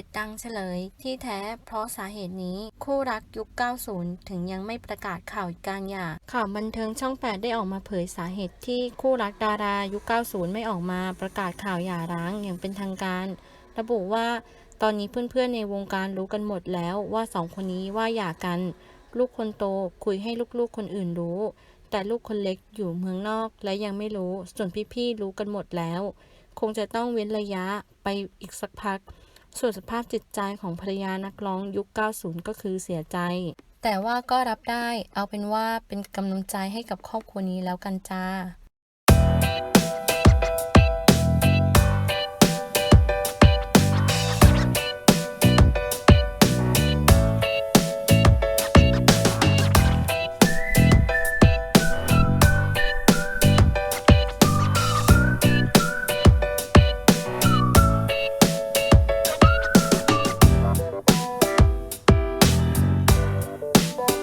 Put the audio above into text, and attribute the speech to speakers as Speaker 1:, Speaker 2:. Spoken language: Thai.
Speaker 1: จดังเฉลย ที่แท้เพราะสาเหตุนี้คู่รักยุค 90 ถึงยังไม่ประกาศข่าวการหย่าข่าวบันเทิงช่อง 8 ได้ออกมาเผยสาเหตุที่คู่รักดารายุค 90 ไม่ออกมาประกาศข่าวหย่าร้างอย่างเป็นทางการ ระบุว่าตอนนี้เพื่อนๆในวงการรู้กันหมดแล้วว่าสองคนนี้ว่าหย่ากัน ลูกคนโตคุยให้ลูกๆคนอื่นรู้ แต่ลูกคนเล็กอยู่เมืองนอกและยังไม่รู้ ส่วนพี่ๆรู้กันหมดแล้ว คงจะต้องเว้นระยะไปอีกสักพัก ส่วนสภาพจิตใจของภรรยานักร้องยุค 90 ก็คือเสียใจ แต่ว่าก็รับได้ เอาเป็นว่าเป็นกำลังใจให้กับครอบครัวนี้แล้วกันจ้า